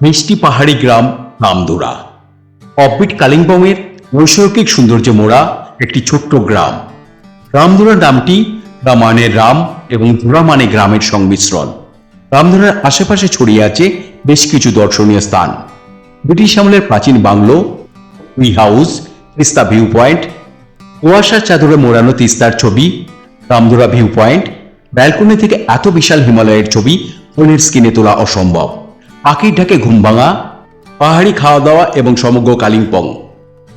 মিষ্টি পাহাড়ি গ্রাম রামদুরা অববিট কালিম্পংয়ের নৈসর্গিক সৌন্দর্য মোড়া একটি ছোট্ট গ্রাম। রামধুরা নামটি রামায়ণের রাম এবং ধুরা মানে গ্রামের সংমিশ্রণ। রামধুরার আশেপাশে ছড়িয়ে আছে বেশ কিছু দর্শনীয় স্থান। ব্রিটিশ আমলের প্রাচীন bungalow we house, Teesta view point কুয়াশার চাদরে মোড়ানো তিস্তার ছবি রামধুরা ভিউ পয়েন্ট, ব্যালকনি থেকে এত বিশাল হিমালয়ের ছবি ফোনের স্ক্রিনে তোলা অসম্ভব। পাখির ঢাকে ঘুম ভাঙা, পাহাড়ি খাওয়া দাওয়া এবং সমগ্র কালিম্পং।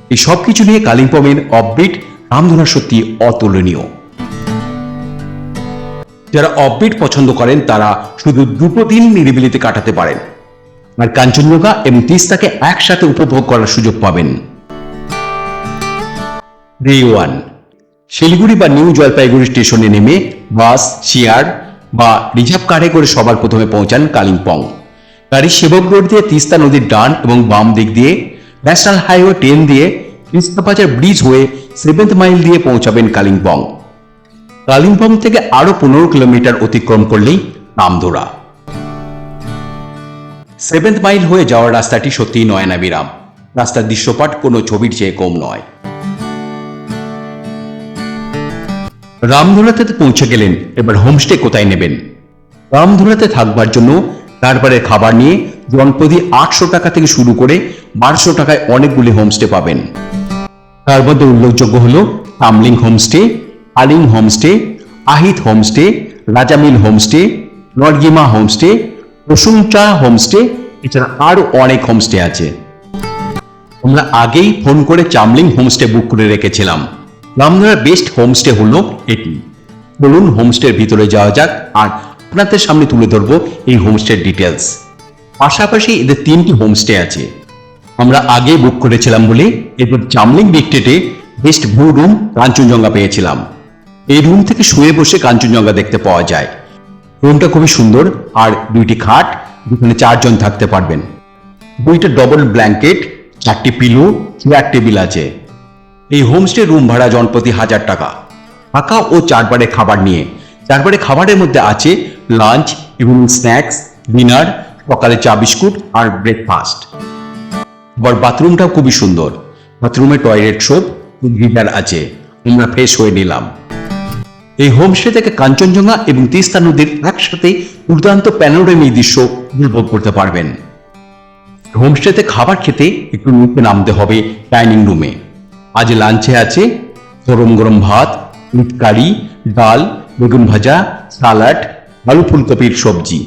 এই সব কিছু নিয়ে কালিম্পংয়ের অববিট রামধুরা সত্যি অতুলনীয়। যারা অববিট পছন্দ করেন, তারা শুধু দুটো দিন নিরিবিলিতে কাটাতে পারেন। আর কাঞ্চনজঙ্ঘা এবং তিস্তাকে একসাথে উপভোগ করার সুযোগ পাবেন। ডে ওয়ান শিলিগুড়ি বা নিউ জলপাইগুড়ি স্টেশনে নেমে বাস শেয়ার বা রিজার্ভ কারে করে সবার প্রথমে পৌঁছান কালিম্পং। গাড়ির সেবক রোড দিয়ে তিস্তা নদীর ডান এবং বাম দিক দিয়ে, ন্যাশনাল হাইওয়ে টেন দিয়ে তিস্তা বাজার ব্রিজ হয়ে সেভেন্থ মাইল দিয়ে পৌঁছাবেন কালিম্পং। কালিম্পং থেকে আরও পনেরো কিলোমিটার অতিক্রম করলেই রামধুরা সেভেন্থ মাইল হয়ে যাওয়ার রাস্তাটি সত্যিই নয়নাবিরাম রাস্তার দৃশ্যপাট কোনো ছবির চেয়ে কম নয়। রামধুরাতে পৌঁছে গেলেন, এবার হোমস্টে কোথায় নেবেন? রামধুরাতে থাকবার জন্য তারপরে খাবার নিয়ে জনপ্রতি আটশো টাকা থেকে শুরু করে বারোশো টাকায় অনেকগুলি হোমস্টে পাবেন। তার মধ্যে উল্লেখযোগ্য হল Tamling homestay Aling homestay Ahit homestay Rajamil homestay Norgima homestay Prasumcha homestay এছাড়া আরও অনেক হোমস্টে আছে। আমরা আগেই ফোন করে চামলিং হোমস্টে বুক করে রেখেছিলাম। রামধরার বেস্ট হোমস্টে হলো এটি। বলুন হোমস্টের ভিতরে যাওয়া যাক। আর আপনাদের সামনে তুলে ধরবো এই হোমস্টের ডিটেলস পাশাপাশি এদের তিনটি হোমস্টে আছে। আমরা আগে বুক করেছিলাম বলে এরপর চামলিং ডিকটেটে বেস্ট ভিউ রুম কাঞ্চনজঙ্ঘা পেয়েছিলাম। এই রুম থেকে শুয়ে বসে কাঞ্চনজঙ্ঘা দেখতে পাওয়া যায়। রুমটা খুবই সুন্দর আর দুইটি খাট যেখানে চারজন থাকতে পারবেন। দুইটা ডবল ব্ল্যাঙ্কেট চারটি পিলো চেয়ার টেবিল আছে। এই হোমস্টে রুম ভাড়া জনপ্রতি হাজার টাকা। থাকা ও চারবারে খাবার নিয়ে। চারবারে খাবারের মধ্যে আছে লাঞ্চ এবং স্ন্যাক্স ডিনার সকালে চা, বিস্কুট আর ব্রেকফাস্ট আবার বাথরুমটাও খুবই সুন্দর। বাথরুমে টয়লেট সোপ গিটার আছে। আমরা ফ্রেশ হয়ে নিলাম। এই হোমস্টে থেকে কাঞ্চনজঙ্ঘা এবং তিস্তা নদীর একসাথে দুর্দান্ত প্যানোরামি দৃশ্য উপভোগ করতে পারবেন। হোমস্টেতে খাবার খেতে একটু নিচে নামতে হবে ডাইনিং রুমে আজ লাঞ্চে আছে গরম গরম ভাত মিট কারি, ডাল, বেগুন ভাজা, সালাড আলু ফুলকপির সবজি।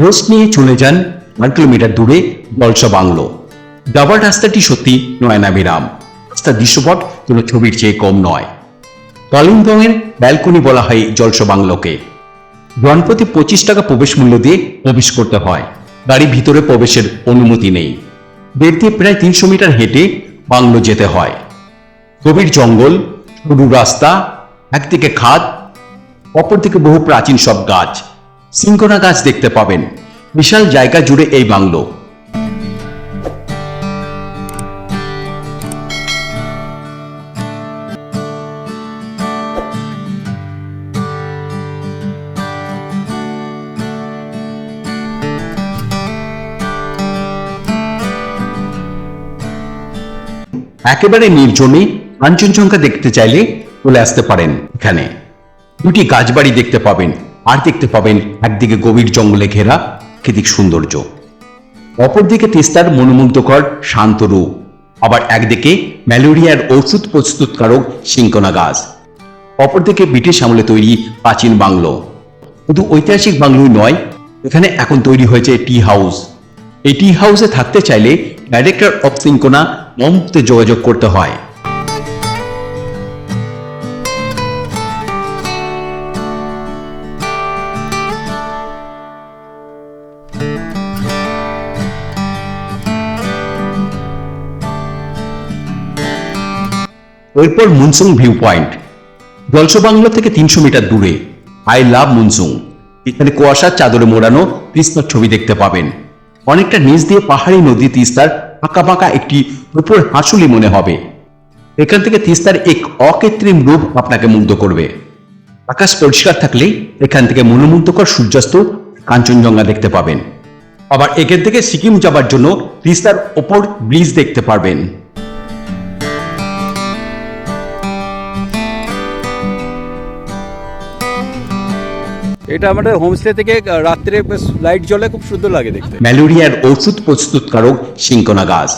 রেস্ট নিয়ে চলে যান ওয়ান কিলোমিটার দূরে জলসা বাংলো। যাবার রাস্তাটি সত্যি নয়নাবিরাম রাস্তার দৃশ্যপট কোনো ছবির চেয়ে কম নয়। কালিম্পংয়ের ব্যালকনি বলা হয় জলসা বাংলোকে। জনপ্রতি পঁচিশ টাকা প্রবেশ মূল্য দিয়ে প্রবেশ করতে হয়। গাড়ি ভিতরে প্রবেশের অনুমতি নেই। বের দিয়ে প্রায় তিনশো মিটার হেঁটে বাংলো যেতে হয়। গভীর জঙ্গল সরু রাস্তা, একদিকে খাদ, অপরদিকে বহু প্রাচীন সব গাছ। সিঙ্কোনা গাছ দেখতে পাবেন। বিশাল জায়গা জুড়ে এই বাংলো। একেবারে নির্জনে কাঞ্চনজঙ্ঘা দেখতে চাইলে চলে আসতে পারেন এখানে। দুটি গাছবাড়ি দেখতে পাবেন, আর দেখতে পাবেন একদিকে গভীর জঙ্গলে ঘেরা প্রাকৃতিক সৌন্দর্য। অপরদিকে তিস্তার মনোমুগ্ধকর শান্ত রূপ। আবার একদিকে ম্যালেরিয়ার ওষুধ প্রস্তুতকারক সিঙ্কোনা গাছ। অপরদিকে ব্রিটিশ আমলে তৈরি প্রাচীন বাংলো। শুধু ঐতিহাসিক বাংলোই নয়, এখানে এখন তৈরি হয়েছে টি হাউস। এই টি হাউসে থাকতে চাইলে ডাইরেক্টর অফ সিঙ্কোনা মমতে যোগাযোগ করতে হয়। এরপর মুনসুং ভিউ পয়েন্ট। জলসবাংলা থেকে তিনশো মিটার দূরে। I love Munsong. এখানে কুয়াশার চাদরে মোড়ানো তিস্তার ছবি দেখতে পাবেন। অনেকটা নিচ দিয়ে পাহাড়ি নদী তিস্তার ফাঁকা ফাঁকা একটি উপর হাসুলি মনে হবে। এখান থেকে তিস্তার এক অকৃত্রিম রূপ আপনাকে মুগ্ধ করবে। আকাশ পরিষ্কার থাকলেই এখান থেকে মনোমুগ্ধকর সূর্যাস্ত কাঞ্চনজঙ্ঘা দেখতে পাবেন। আবার এখান থেকে সিকিম যাবার জন্য তিস্তার ওপর ব্রিজ দেখতে পারবেন। এটা আমাদের হোমস্টে থেকে রাত্রে লাইট জ্বলে, খুব সুন্দর লাগে দেখতে। ম্যালেরিয়ার ওষুধ প্রস্তুতকারক সিঙ্কোনা গাছ।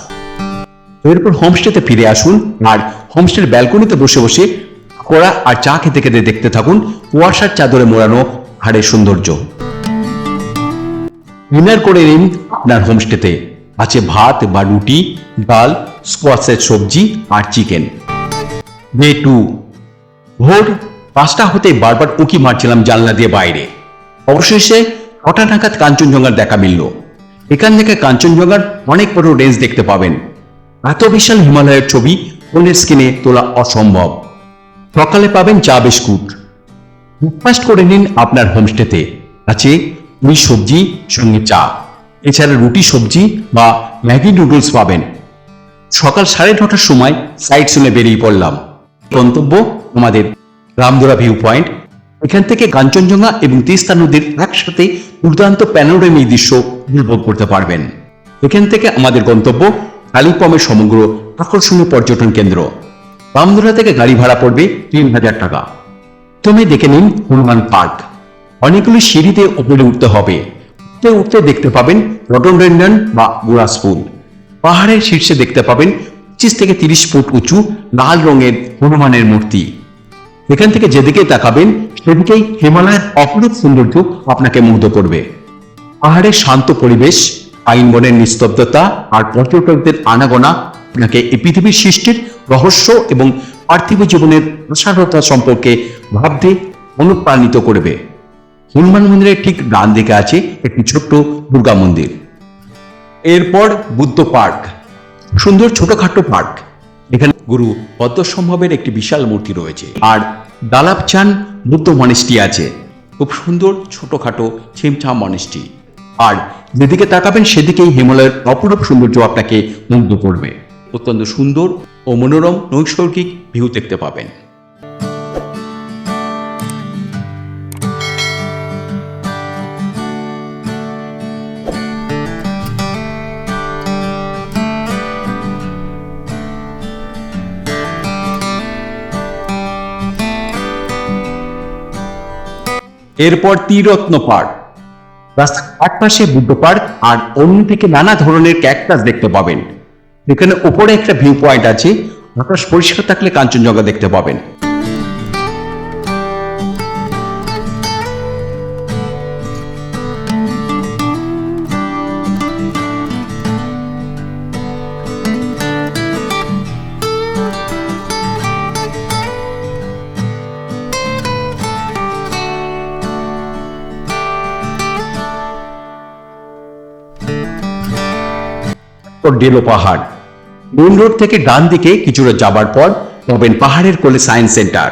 এরপর হোমস্টেতে ফিরে আসুন, আর হোমস্টের ব্যালকনিতে বসে বসে কড়া আর চা খেতে খেতে দেখতে থাকুন কুয়াশার চাদরে মোড়ানো হাড়ের সৌন্দর্য। ডিনার করে নিন আপনার হোমস্টেতে আছে ভাত বা রুটি, ডাল স্কোয়াশের সবজি আর চিকেন ডে টু ভোর পাঁচটা হতে বারবার উঁকি মারছিলাম জানলা দিয়ে বাইরে। অবশেষে ছটা নাগাদ কাঞ্চনজঙ্ঘার দেখা মিলল। এখান থেকে কাঞ্চনজঙ্ঘার অনেক বড় রেঞ্জ দেখতে পাবেন। এত বিশাল হিমালয়ের ছবি ফোনের স্ক্রিনে তোলা অসম্ভব। সকালে পাবেন চা বিস্কুট। ব্রেকফাস্ট করে নিন আপনার হোমস্টেতে। আছে মুড়ি সবজি, সঙ্গে চা। এছাড়া রুটি সবজি বা ম্যাগি নুডলস পাবেন। সকাল সাড়ে নটার সময় সাইট শুনে বেরিয়ে পড়লাম। গন্তব্য আমাদের রামদোরা ভিউ পয়েন্ট। এখান থেকে কাঞ্চনজঙ্ঘা এবং তিস্তা নদীর একসাথে দুর্দান্ত প্যানোরামি দৃশ্য উপভোগ করতে পারবেন। এখান থেকে আমাদের গন্তব্য কালিম্পংয়ের সমগ্র আকর্ষণীয় পর্যটন কেন্দ্র। রামদোরা থেকে গাড়ি ভাড়া পড়বে তিন হাজার টাকা। তুমি দেখে নিন হনুমান পার্ক। অনেকগুলি সিঁড়িতে উপরে উঠতে হবে। উঠতে উঠতে দেখতে পাবেন রটনডেন্ডন বা গুরাস ফুল। পাহাড়ের শীর্ষে দেখতে পাবেন পঁচিশ থেকে তিরিশ ফুট উঁচু লাল রঙের হনুমানের মূর্তি। এখান থেকে যেদিকে তাকাবেন, সেদিকেই হিমালয়ের অপরূপ সৌন্দর্য আপনাকে মুগ্ধ করবে। পাহাড়ের শান্ত পরিবেশ আইন বনের নিস্তব্ধতা আর পর্যটকদের আনাগোনা আপনাকে এই পৃথিবীর সৃষ্টির রহস্য এবং পার্থিব জীবনের প্রসারতা সম্পর্কে ভাবতে অনুপ্রাণিত করবে। হনুমান মন্দিরের ঠিক ডান দিকে আছে একটি ছোট্ট দুর্গা মন্দির। এরপর বুদ্ধ পার্ক, সুন্দর ছোটখাটো পার্ক। এখানে গুরু পদ্মসম্ভবের একটি বিশাল মূর্তি রয়েছে। আর দালাপচান বুদ্ধ মনেস্টি আছে। খুব সুন্দর ছোটোখাটো ছিমছাম মনেস্টি আর যেদিকে তাকাবেন সেদিকেই হিমালয়ের অপরূপ সৌন্দর্য আপনাকে মুগ্ধ করবে। অত্যন্ত সুন্দর ও মনোরম নৈসর্গিক ভিউ দেখতে পাবেন। এরপর তীরত্ন পার্ক রাস্তার এক পাশে বুদ্ধ পার্ক আর অন্য থেকে নানা ধরনের ক্যাকটাস দেখতে পাবেন। এখানে উপরে একটা ভিউ পয়েন্ট আছে, আকাশ পরিষ্কার থাকলে কাঞ্চনজঙ্ঘা দেখতে পাবেন। পর ডেলো পাহাড়। মেন রোড থেকে ডান দিকে কিছুটা যাবার পর পাবেন পাহাড়ের কোলে সায়েন্স সেন্টার।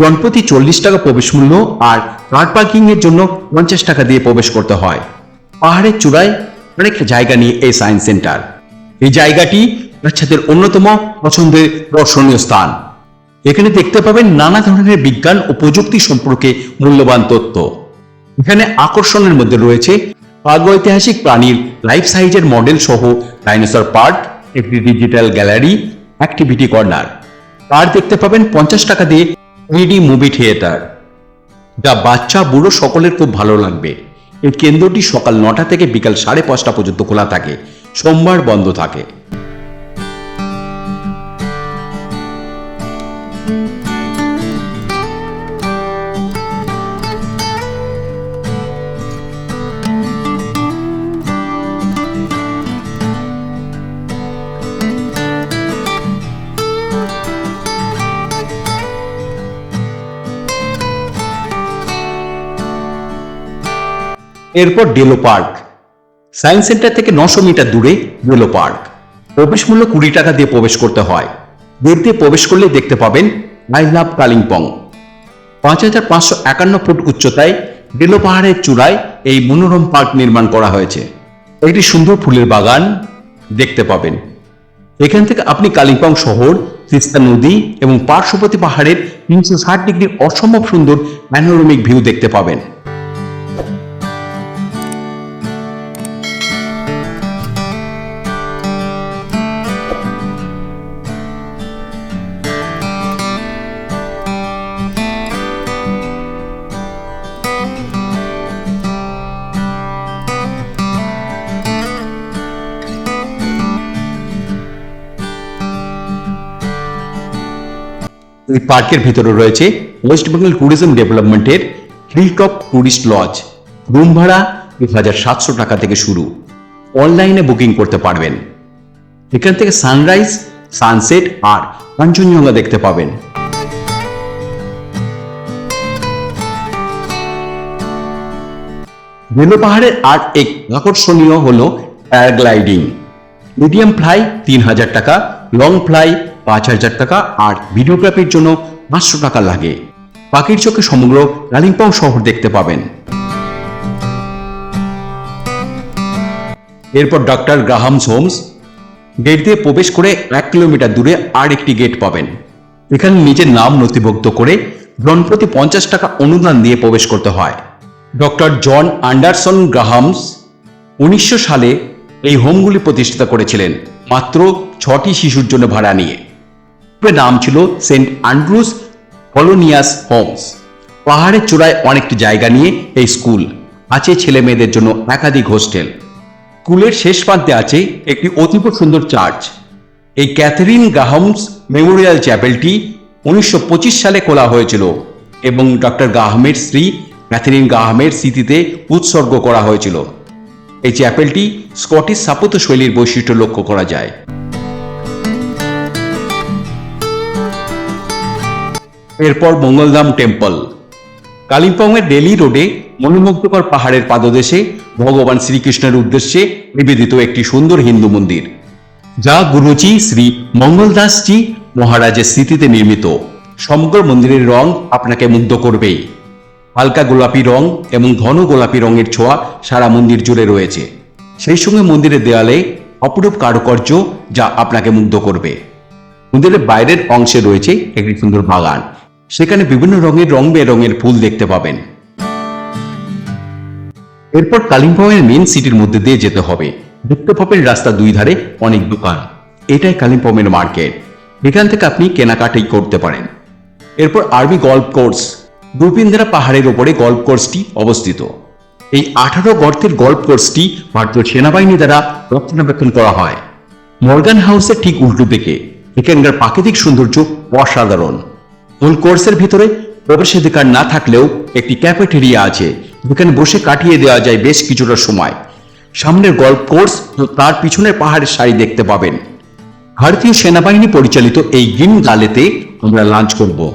গণপতি চল্লিশ টাকা প্রবেশ মূল্য আর কার পার্কিং এর জন্য পঞ্চাশ টাকা দিয়ে প্রবেশ করতে হয়। পাহাড়ের চূড়ায় অনেক জায়গা নিয়ে এই সায়েন্স সেন্টার। এই জায়গাটি বাচ্চাদের অন্যতম পছন্দের দর্শনীয় স্থান। এখানে দেখতে পাবেন নানা ধরনের বিজ্ঞান ও প্রযুক্তি সম্পর্কে মূল্যবান তথ্য। এখানে আকর্ষণের মধ্যে রয়েছে প্রাগৈতিহাসিক প্রাণীর লাইফ সাইজের মডেল সহ ডাইনোসর পার্ক একটি ডিজিটাল গ্যালারি অ্যাক্টিভিটি কর্নার আর দেখতে পাবেন পঞ্চাশ টাকা দিয়ে থ্রিডি মুভি থিয়েটার যা বাচ্চা, বুড়ো সকলের খুব ভালো লাগবে। এই কেন্দ্রটি সকাল নটা থেকে বিকাল সাড়ে পাঁচটা পর্যন্ত খোলা থাকে। সোমবার বন্ধ থাকে। এরপর ডেলো পার্ক সায়েন্স সেন্টার থেকে নশো মিটার দূরে ডেলো পার্ক প্রবেশ মূল্য কুড়ি টাকা দিয়ে প্রবেশ করতে হয়। গেট দিয়ে প্রবেশ করলে দেখতে পাবেন আই লাভ কালিম্পং পাঁচ হাজার পাঁচশো একান্ন ফুট উচ্চতায় ডেলো পাহাড়ের চূড়ায় এই মনোরম পার্ক নির্মাণ করা হয়েছে। একটি সুন্দর ফুলের বাগান দেখতে পাবেন। এখান থেকে আপনি কালিম্পং শহর, তিস্তা নদী এবং পার্শ্ববর্তী পাহাড়ের তিনশো ষাট ডিগ্রি অসম্ভব সুন্দর প্যানোরামিক ভিউ দেখতে পাবেন। এই পার্কের ভিতরে রয়েছে ওয়েস্ট বেঙ্গল ট্যুরিজম ডেভেলপমেন্টের hill top tourist lodge. Room ভাড়া এক হাজার সাতশো টাকা থেকে শুরু। অনলাইনে বুকিং করতে পারবেন। এখান থেকে সানরাইজ, সানসেট আর কাঞ্চনজঙ্ঘা দেখতে পাবেন। বেলো পাহাড়ের আর এক আকর্ষণীয় হলো প্যারাগ্লাইডিং। মিডিয়াম ফ্লাই তিন হাজার টাকা, লং ফ্লাই পাঁচ হাজার টাকা আর ভিডিওগ্রাফির জন্য পাঁচশো টাকা লাগে। পাখির চোখে সমগ্র কালিম্পং শহর দেখতে পাবেন। এরপর ডক্টর গ্রাহামস হোমস গেট দিয়ে প্রবেশ করে এক কিলোমিটার দূরে আর একটি গেট পাবেন। এখানে নিজের নাম নথিভুক্ত করে জনপ্রতি পঞ্চাশ টাকা অনুদান দিয়ে প্রবেশ করতে হয়। ডক্টর জন আন্ডারসন গ্রাহামস উনিশশো সালে এই হোমগুলি প্রতিষ্ঠিত করেছিলেন। মাত্র ছটি শিশুর জন্য ভাড়া নিয়ে। নাম ছিল সেন্ট অ্যান্ড্রুস কলোনিয়াস হোমস। পাহাড়ের চূড়ায় অনেকটি জায়গা নিয়ে এই স্কুল। আছে ছেলে মেয়েদের জন্য একাধিক হোস্টেল। স্কুলের শেষ প্রান্তে আছে একটি অতীব সুন্দর চার্চ। এই ক্যাথরিন গ্রাহামস মেমোরিয়াল চ্যাপেলটি উনিশশো পঁচিশ সালে খোলা হয়েছিল এবং ডক্টর গাহামের স্ত্রী ক্যাথরিন গাহামের স্মৃতিতে উৎসর্গ করা হয়েছিল। এই চ্যাপেলটি স্কটিশ স্থাপত্য শৈলীর বৈশিষ্ট্য লক্ষ্য করা যায়। এরপর মঙ্গলধাম টেম্পল। কালিম্পংয়ের ডেলি রোডে মনোমুগ্ধকর পাহাড়ের পাদদেশে ভগবান শ্রীকৃষ্ণের উদ্দেশ্যে নিবেদিত একটি সুন্দর হিন্দু মন্দির, যা গুরুজি শ্রী মঙ্গলদাসজি মহারাজের স্মৃতিতে নির্মিত। সমগ্র মন্দিরের রং আপনাকে মুগ্ধ করবেই। হালকা গোলাপি রং এবং ঘন গোলাপি রঙের ছোঁয়া সারা মন্দির জুড়ে রয়েছে। সেই সঙ্গে মন্দিরের দেয়ালে অপরূপ কারুকার্য যা আপনাকে মুগ্ধ করবে। মন্দিরের বাইরের অংশে রয়েছে একটি সুন্দর বাগান। সেখানে বিভিন্ন রঙের রং বেরঙের ফুল দেখতে পাবেন। এরপর কালিম্পংয়ের মেন সিটির মধ্যে দিয়ে যেতে হবে। দেখতে পাবেন রাস্তা দুই ধারে অনেক দোকান। এটাই কালিম্পংয়ের মার্কেট। এখান থেকে আপনি কেনাকাটাই করতে পারেন। এরপর আর্মি গল্ফ কোর্স দুপিন্দ্রা পাহাড়ের ওপরে গল্ফ কোর্সটি অবস্থিত। এই আঠারো গর্তের গল্ফ কোর্সটি ভারতীয় সেনাবাহিনী দ্বারা রক্ষণাবেক্ষণ করা হয়। মর্গান হাউসের ঠিক উল্টো দিকে। এখানকার প্রাকৃতিক সৌন্দর্য অসাধারণ। মূল কোর্সের ভিতরে প্রবেশাধিকার না থাকলেও একটি ক্যাফেটেরিয়া আছে। যেখানে বসে কাটিয়ে দেওয়া যায় বেশ কিছুটা সময়। সামনের গল্ফ কোর্স তার পিছনের পাহাড়ের সারি দেখতে পাবেন। ভারতীয় সেনাবাহিনী পরিচালিত এই গ্রিন গালেতে আমরা লাঞ্চ করব।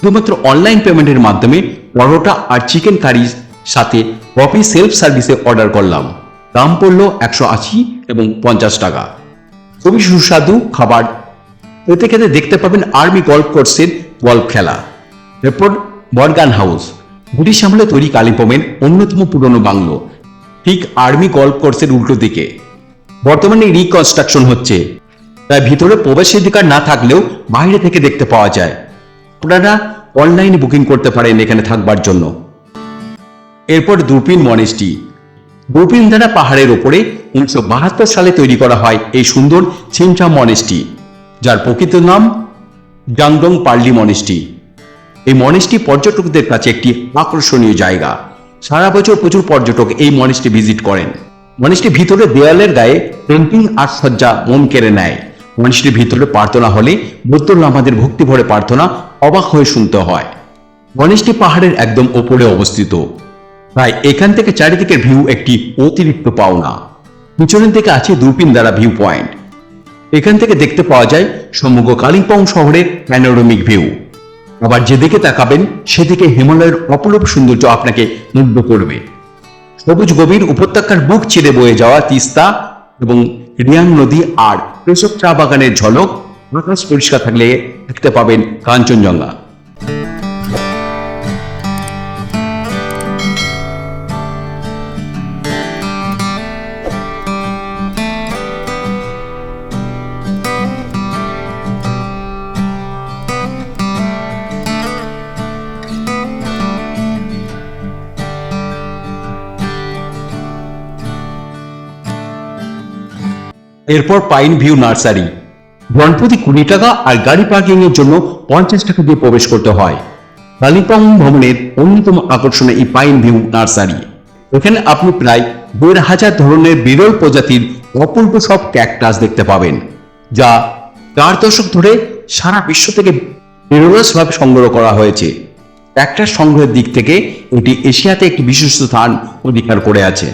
শুধুমাত্র অনলাইন পেমেন্টের মাধ্যমে পরোটা আর চিকেন কারির সাথে কফি সেলফ সার্ভিসে অর্ডার করলাম। দাম পড়ল একশো আশি এবং পঞ্চাশ টাকা। খুবই সুস্বাদু খাবার। এতে খেতে দেখতে পাবেন আর্মি গল্ফ কোর্সের গল্ফ খেলা। এরপর বর্গান হাউস। ব্রিটিশ আমলে তৈরি কালিম্পংয়ের অন্যতম পুরনো বাংলো। ঠিক আর্মি গল্ফ কোর্সের উল্টো দিকে। বর্তমানে রিকনস্ট্রাকশন হচ্ছে। তাই ভিতরে প্রবেশাধিকার না থাকলেও বাইরে থেকে দেখতে পাওয়া যায়। আপনারা অনলাইনে বুকিং করতে পারেন এখানে থাকবার জন্য। এরপর দুরপিন মনেস্টি দুরপিন দ্বারা পাহাড়ের ওপরে উনিশশো বাহাত্তর সালে তৈরি করা হয় এই সুন্দর ছিমছা মনেস্টি যার প্রকৃত নাম জাংডং পার্লি মনেস্টি এই মনেস্টি পর্যটকদের কাছে একটি আকর্ষণীয় জায়গা। সারা বছর প্রচুর পর্যটক এই মনেস্টি ভিজিট করেন। মনেস্টির ভিতরে দেয়ালের গায়ে পেন্টিং আর সজ্জা মন কেড়ে নেয়। মনেস্টির ভিতরে প্রার্থনা হলে বৌদ্ধ লামাদের ভক্তি ভরে প্রার্থনা অবাক হয়ে শুনতে হয়। গণেশটি পাহাড়ের একদম ওপরে অবস্থিত। তাই এখান থেকে চারিদিকের ভিউ একটি অতিরিক্ত পাওনা। পিছনের দিকে আছে দুরপিন দ্বারা ভিউ পয়েন্ট এখান থেকে দেখতে পাওয়া যায় সমগ্র কালিম্পং শহরের প্যানোরামিক ভিউ আবার যেদিকে তাকাবেন, সেদিকে হিমালয়ের অপরূপ সৌন্দর্য আপনাকে মুগ্ধ করবে। সবুজ গভীর উপত্যকার বুক ছেড়ে বয়ে যাওয়া তিস্তা এবং রিয়াং নদী আর কৃষক চা বাগানের ঝলক, আকাশ পরিষ্কার থাকলে দেখতে পাবেন কাঞ্চনজঙ্ঘা। এরপর পাইন ভিউ নার্সারি জনপ্রতি কুড়ি টাকা আর গাড়ি পার্কিং এর জন্য পঞ্চাশ টাকা দিয়ে প্রবেশ করতে হয়। কালিম্পং ভবনের অন্যতম আকর্ষণ এই পাইন ভিউ নার্সারি এখানে আপনি প্রায় দেড় হাজার ধরনের বিরল প্রজাতির অপূর্ব সব ক্যাকটাস দেখতে পাবেন, যা চার দশক ধরে সারা বিশ্ব থেকে ভাবে সংগ্রহ করা হয়েছে। ক্যাকটাস সংগ্রহের দিক থেকে এটি এশিয়াতে একটি বিশিষ্ট স্থান অধিকার করে আছে।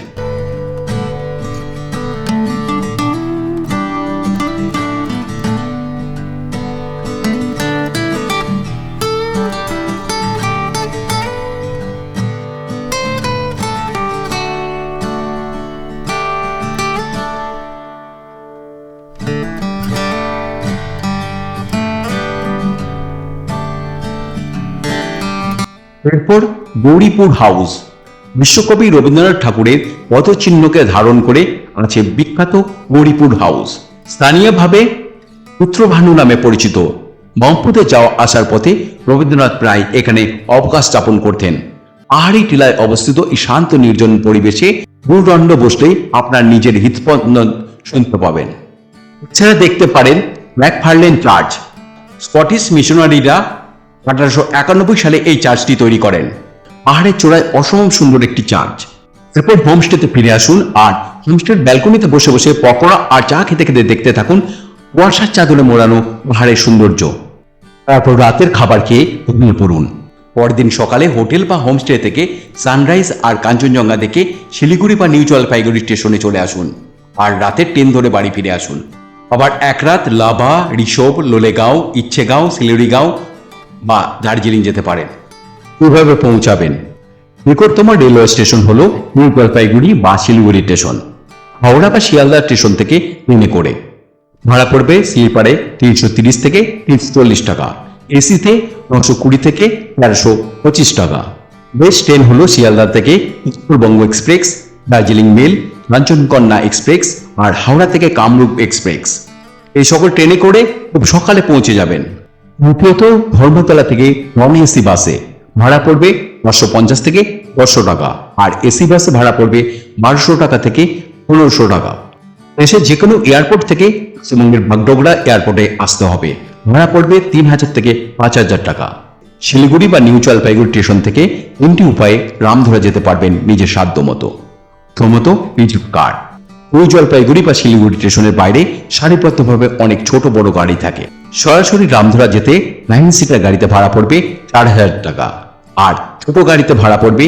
গৌরীপুর হাউস। বিশ্বকবি রবীন্দ্রনাথ ঠাকুরের পদচিহ্নকে ধারণ করে আছে বিখ্যাত গৌরীপুর হাউস। স্থানীয়ভাবে পুত্রভানু নামে পরিচিত। ব্রহ্মপুরে যাওয়া আসার পথে রবীন্দ্রনাথ প্রায় এখানে অবকাশ যাপন করতেন। পাহাড়ি টিলায় অবস্থিত এই শান্ত নির্জন পরিবেশে গুরুদণ্ড বসলেই আপনার নিজের হৃৎস্পন্দন শুনতে পাবেন। এছাড়া দেখতে পারেন ম্যাকফার্লেন চার্চ। স্কটিশ মিশনারিরা আঠারোশো একানব্বই সালে এই চার্চটি তৈরি করেন। পাহাড়ের চূড়ায় অসম্ভব সুন্দর একটি চার্চ। এরপর হোমস্টেতে ফিরে আসুন আর হোমস্টের ব্যালকনিতে বসে বসে পকোড়া আর চা খেতে খেতে দেখতে থাকুন কুয়াশার চাদরে মোড়ানো পাহাড়ের সৌন্দর্য। তারপর রাতের খাবার খেয়ে ঘুমিয়ে পড়ুন। পরদিন সকালে হোটেল বা হোমস্টে থেকে সানরাইজ আর কাঞ্চনজঙ্ঘা দেখে শিলিগুড়ি বা নিউ জলপাইগুড়ি স্টেশনে চলে আসুন আর রাতের ট্রেন ধরে বাড়ি ফিরে আসুন। আবার এক রাত লাভা, ঋষভ, লোলেগাঁও, ইচ্ছেগাঁও, শিলিগুড়িগাঁও বা দার্জিলিং যেতে পারেন। কীভাবে পৌঁছাবেন। নিকটতম রেলওয়ে স্টেশন হল নিউ জলপাইগুড়ি বা শিলিগুড়ি স্টেশন। হাওড়া বা শিয়ালদা স্টেশন থেকে ট্রেনে করে ভাড়া পড়বে স্লিপারে তিনশো তিরিশ থেকে তিনশো চল্লিশ টাকা। এসিতে নশো কুড়ি থেকে তেরোশো পঁচিশ টাকা। বেস্ট ট্রেন হল শিয়ালদা থেকে Uttarbanga express, Darjeeling mail Kanchankanya express আর হাওড়া থেকে কামরূপ এক্সপ্রেস। এই সকল ট্রেনে করে খুব সকালে পৌঁছে যাবেন। দ্বিতীয়ত ধর্মতলা থেকে নন এসি বাসে। ভাড়া পড়বে নশো পঞ্চাশ থেকে দশশো টাকা। আর এসি বাসে ভাড়া পড়বে বারোশো টাকা থেকে পনেরোশো টাকা। দেশের যে কোনো এয়ারপোর্ট থেকে পশ্চিমবঙ্গের বাগডোগরা এয়ারপোর্টে আসতে হবে। ভাড়া পড়বে তিন হাজার থেকে পাঁচ হাজার টাকা। শিলিগুড়ি বা নিউ জলপাইগুড়ি স্টেশন থেকে তিনটি উপায়ে রামধরা যেতে পারবেন নিজের সাধ্য মতো। প্রথমত, নিজের কার। নিউ জলপাইগুড়ি বা শিলিগুড়ি স্টেশনের বাইরে সারিবদ্ধভাবে অনেক ছোট বড় গাড়ি থাকে। সরাসরি রামধরা যেতে নাইন সিটার গাড়িতে ভাড়া পড়বে চার হাজার টাকা। আর ছোট গাড়িতে ভাড়া পড়বে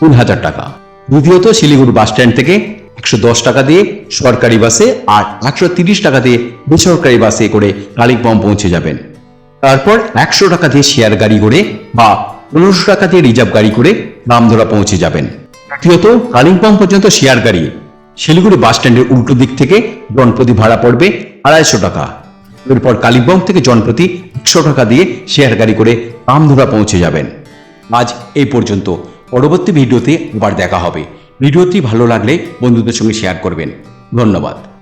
তিন হাজার টাকা। দ্বিতীয়ত শিলিগুড়ি বাস স্ট্যান্ড থেকে একশো দশ টাকা দিয়ে সরকারি বাসে আর একশো তিরিশ টাকা দিয়ে বেসরকারি বাসে করে কালিম্পং পৌঁছে যাবেন। তারপর একশো টাকা দিয়ে শেয়ার গাড়ি করে বা পনেরোশো টাকা দিয়ে রিজার্ভ গাড়ি করে রামধরা পৌঁছে যাবেন। তৃতীয়ত কালিম্পং পর্যন্ত শেয়ার গাড়ি। শিলিগুড়ি বাস স্ট্যান্ডের উল্টো দিক থেকে জনপ্রতি ভাড়া পড়বে আড়াইশো টাকা। এরপর কালিম্পং থেকে জনপ্রতি একশো টাকা দিয়ে শেয়ার গাড়ি করে রামধরা পৌঁছে যাবেন। আজ এই পর্যন্ত। পরবর্তী ভিডিওতে আবার দেখা হবে। ভিডিওটি ভালো লাগলে বন্ধুদের সঙ্গে শেয়ার করবেন। ধন্যবাদ।